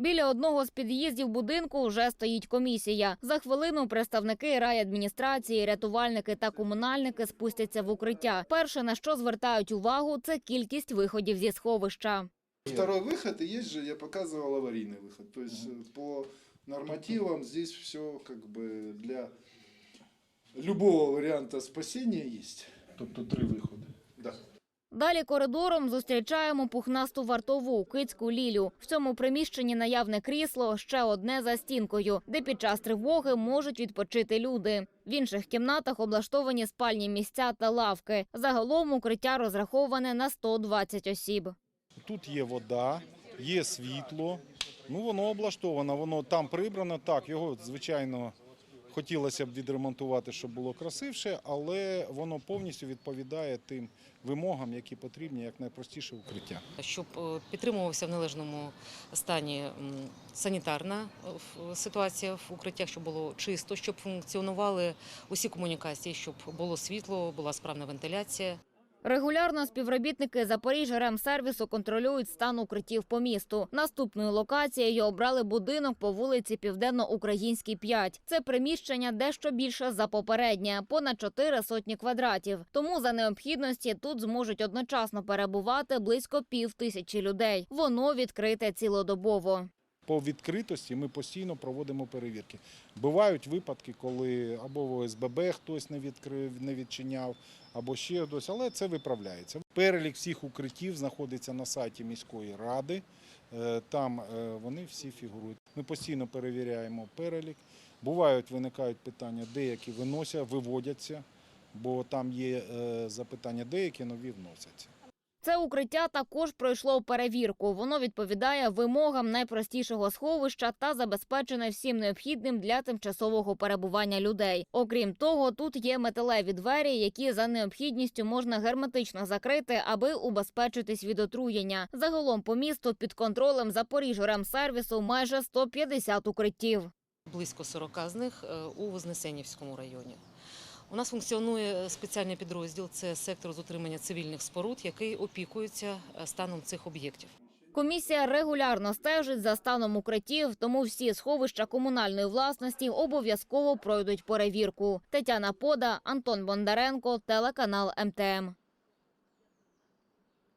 Біля одного з під'їздів будинку вже стоїть комісія. За хвилину представники райадміністрації, рятувальники та комунальники спустяться в укриття. Перше на що звертають увагу, це кількість виходів зі сховища. Второй выход, и есть же, я показывал аварийный выход. То есть э, по нормативам здесь все как бы для любого варианта спасения есть. Тобто три виходи. Да. Далі коридором зустрічаємо пухнасту вартову кицьку Лілю. В цьому приміщенні наявне крісло, ще одне за стінкою, де під час тривоги можуть відпочити люди. В інших кімнатах облаштовані спальні місця та лавки. Загалом укриття розраховане на 120 осіб. Тут є вода, є світло. Ну воно облаштовано, воно там прибрано. Так, його звичайно хотілося б відремонтувати, щоб було красивше, але воно повністю відповідає тим вимогам, які потрібні, як найпростіше укриття. щоб е, підтримувався в належному стані санітарна е, ситуація в укриттях, щоб було чисто, щоб функціонували усі комунікації, щоб було світло, була справна вентиляція. Регулярно співробітники Запоріжжя ремсервісу контролюють стан укриттів по місту. Наступною локацією обрали будинок по вулиці Південно-Українській 5. Це приміщення дещо більше за попереднє, понад чотири сотні квадратів. Тому за необхідності тут зможуть одночасно перебувати близько пів тисячі людей. Воно відкрите цілодобово. По відкритості ми постійно проводимо перевірки. Бувають випадки, коли або в ОСББ хтось не відкрив, не відчиняв, або ще хтось, але це виправляється. Перелік всіх укриттів знаходиться на сайті міської ради. Е, Там е, вони всі фігурують. Ми постійно перевіряємо перелік. Бувають, виникають питання, деякі виносять, виводяться, бо там є е, запитання, деякі нові вносяться. Це укриття також пройшло перевірку. Воно відповідає вимогам найпростішого сховища та забезпечене всім необхідним для тимчасового перебування людей. Окрім того, тут є металеві двері, які за необхідністю можна герметично закрити, аби убезпечитись від отруєння. Загалом по місту під контролем Запоріжжя-Ремсервісу майже 150 укриттів. Близько 40 з них е, у Вознесенівському районі. У нас функціонує спеціальний підрозділ це сектор з утримання цивільних споруд, який опікується е, станом цих об'єктів. Комісія регулярно стежить за станом укриттів, тому всі сховища комунальної власності обов'язково пройдуть перевірку. Тетяна Пода, Антон Бондаренко, телеканал МТМ.